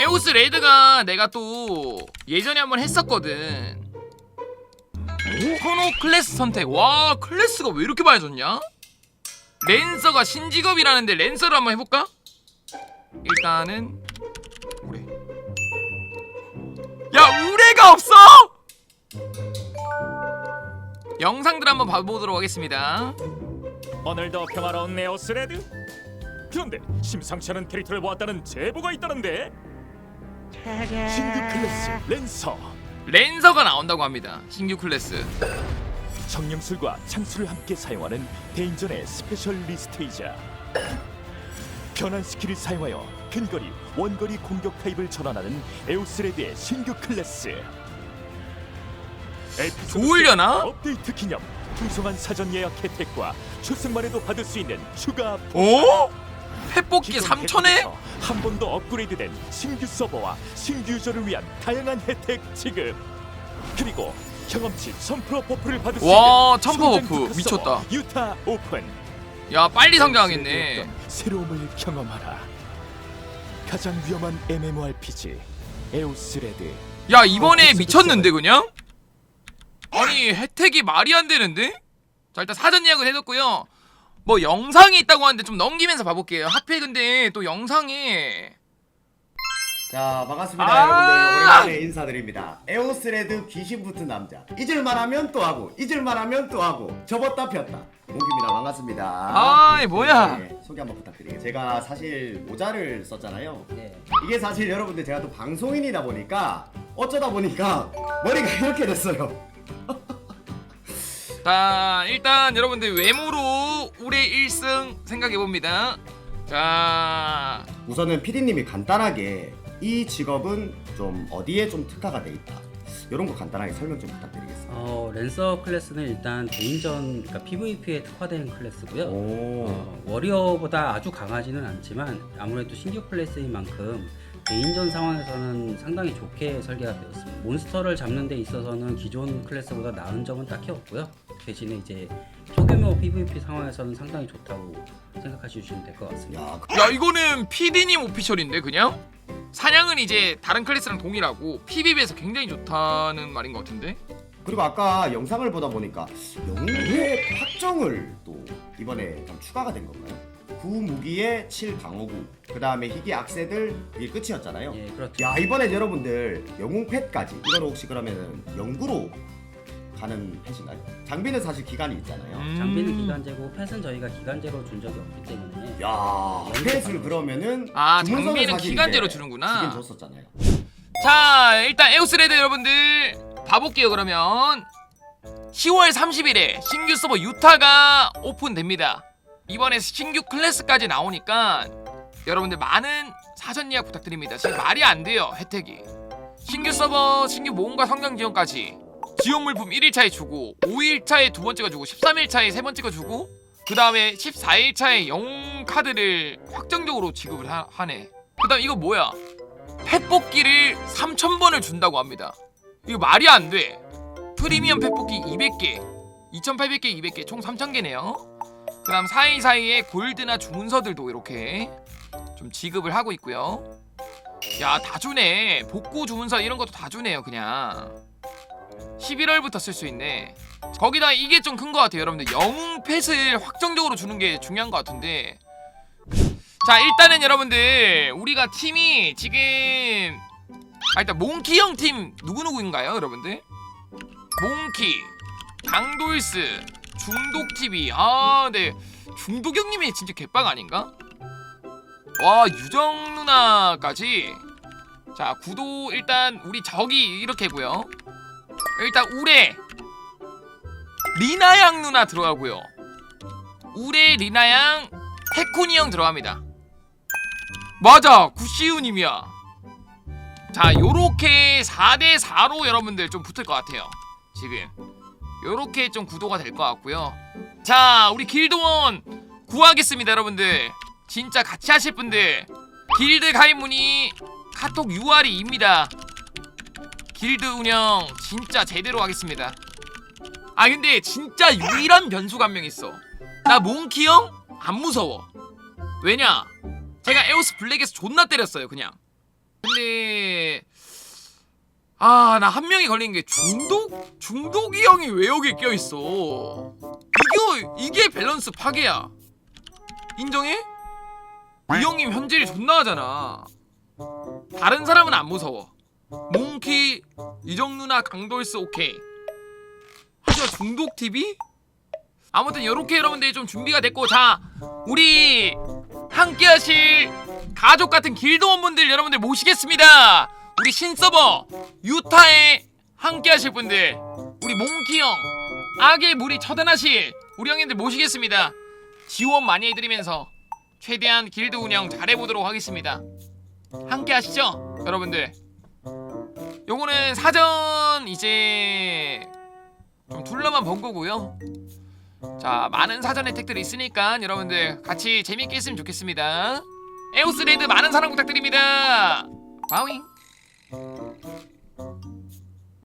에오스 레드가 내가 또 예전에 한번 했었거든. 코노 클래스 선택. 와 클래스가 왜 이렇게 많아졌냐? 랜서가 신직업이라는데 랜서를 한번 해볼까? 일단은 우레. 야 우레가 없어! 영상들 한번 봐보도록 하겠습니다. 오늘도 평화로운 네오스레드? 그런데 심상치 않은 캐릭터를 보았다는 제보가 있다는데 신규 클래스 랜서 랜서가 나온다고 합니다. 신규 클래스. 정령술과 창수를 함께 사용하는 대인전의 스페셜리스트이자 변환 스킬을 사용하여 근거리, 원거리 공격 타입을 전환하는 에오스레드의 신규 클래스 에피소드 좋으려나? 업데이트 기념 풍성한 사전 예약 혜택과 출석만에도 받을 수 있는 추가 오? 기존 3천에? 혜택에서 한번 더 업그레이드된 신규 서버와 신규 유저를 위한 다양한 혜택 지급 그리고 경험치 1000% 버프를 받을 수 와, 있는 1000% 성장 버프. 특화 미쳤다. 서버 유타 오픈 야 빨리 성장하겠네. 새로움을 경험하라 가장 위험한 MMORPG 에오스레드 야 이번에 어, 미쳤는데 그냥? 아니 혜택이 말이 안 되는데? 자 일단 사전 예약을 해뒀고요. 뭐 영상이 있다고 하는데 좀 넘기면서 봐볼게요. 하필 근데 또 영상에 자 반갑습니다 아! 여러분들. 오랜만에 인사드립니다. 에오스레드 귀신 붙은 남자. 잊을만 하면 또 하고 잊을만 하면 또 하고 접었다 폈다. 몽규입니다. 반갑습니다. 아이 뭐야? 네, 소개 한번 부탁드릴게요. 제가 사실 모자를 썼잖아요. 네. 이게 사실 여러분들 제가 또 방송인이다 보니까 어쩌다 보니까 머리가 이렇게 됐어요. 자 일단 여러분들 외모로 올해 1승 생각해 봅니다. 자 우선은 PD님이 간단하게 이 직업은 좀 어디에 좀 특화가 돼 있다 이런 거 간단하게 설명 좀 부탁드리겠습니다 어, 랜서 클래스는 일단 개인전, 그러니까 PVP에 특화된 클래스고요. 오 어, 워리어보다 아주 강하지는 않지만 아무래도 신규 클래스인 만큼 개인전 상황에서는 상당히 좋게 설계가 되었습니다. 몬스터를 잡는 데 있어서는 기존 클래스보다 나은 점은 딱히 없고요. 대신에 이제 소규모 PVP 상황에서는 상당히 좋다고 생각하시면 될 것 같습니다. 야, 야 이거는 PD님 오피셜인데 그냥? 사냥은 이제 다른 클래스랑 동일하고 PVP에서 굉장히 좋다는 말인 것 같은데? 그리고 아까 영상을 보다 보니까 영웅의 확정을 또 이번에 좀 추가가 된 건가요? 9 무기에 7 강호구 그 다음에 희귀 악세들 이게 끝이었잖아요 예, 그렇죠. 야 이번엔 여러분들 영웅 펫까지 이걸 혹시 그러면은 영구로 가는 펫인가요? 장비는 사실 기간이 있잖아요. 음. 장비는 기간제고 펫은 저희가 기간제로 준 적이 없기 때문에. 야 펫을 그러면은 아, 주문서는 장비는 사실 기간제로 이제 주는구나. 주긴 줬었잖아요. 자 일단 에오스레드 여러분들 봐볼게요 그러면. 10월 30일에 신규 서버 유타가 오픈됩니다. 이번에 신규 클래스까지 나오니까 여러분들 많은 사전 예약 부탁드립니다. 지금 말이 안 돼요 혜택이. 신규 서버 신규 모험과 성장 지원까지 지원 물품 1일차에 주고 5일차에 두 번째가 주고 13일차에 세 번째가 주고 그 다음에 14일차에 영웅 카드를 확정적으로 지급을 하, 하네 그 다음 이거 뭐야 펫 뽑기를 3,000번을 준다고 합니다. 이거 말이 안 돼. 프리미엄 펫 뽑기 200개, 2,800개, 200개, 총 3,000개네요. 그 다음 사이사이에 골드나 주문서들도 이렇게 좀 지급을 하고 있고요. 야, 다 주네. 복구 주문서 이런 것도 다 주네요, 그냥. 11월부터 쓸 수 있네. 거기다 이게 좀 큰 것 같아요, 여러분들. 영웅 펫을 확정적으로 주는 게 중요한 것 같은데 자 일단은 여러분들 우리가 팀이 지금 아 일단 몽키 형 팀 누구누구인가요 여러분들? 몽키 강돌스 중독TV 아네 중독 형님이 진짜 개빵 아닌가? 와 유정 누나까지 자 구도 일단 우리 적이 이렇게 해고요 일단 우레. 리나양 누나 들어가고요. 우레 리나양 태코니 형 들어갑니다. 맞아 구시우님이야. 자 요렇게 4대4로 여러분들 좀 붙을 것 같아요. 지금. 요렇게 좀 구도가 될 것 같고요. 자 우리 길드원 구하겠습니다 여러분들. 진짜 같이 하실 분들. 길드 가입 문의 카톡 UR이입니다 길드 운영 진짜 제대로 하겠습니다 아 근데 진짜 유일한 변수가 한 명 있어 나 몽키 형 안 무서워 왜냐 제가 에오스 블랙에서 존나 때렸어요 그냥 근데 아 나 한 명이 걸린 게 중독 중독이 형이 왜 여기 껴 있어? 이게 이게 밸런스 파괴야. 인정해? 이 형님 현질이 존나 하잖아. 다른 사람은 안 무서워. 몽키, 이정 누나, 강돌스 오케이. 하지만 중독 TV? 아무튼 이렇게 여러분들이 좀 준비가 됐고 자 우리 함께하실 가족 같은 길드원분들 여러분들 모시겠습니다. 우리 신서버 유타에 함께하실 분들 우리 몽키 형, 악의 무리 처단하실 우리 형님들 모시겠습니다. 지원 많이 해드리면서 최대한 길드 운영 잘해보도록 하겠습니다. 함께 하시죠, 여러분들. 요거는 사전 이제 좀 둘러만 본 거고요. 자, 많은 사전 혜택들이 있으니까 여러분들 같이 재밌게 했으면 좋겠습니다. 에오스 레드 많은 사랑 부탁드립니다. 바윙.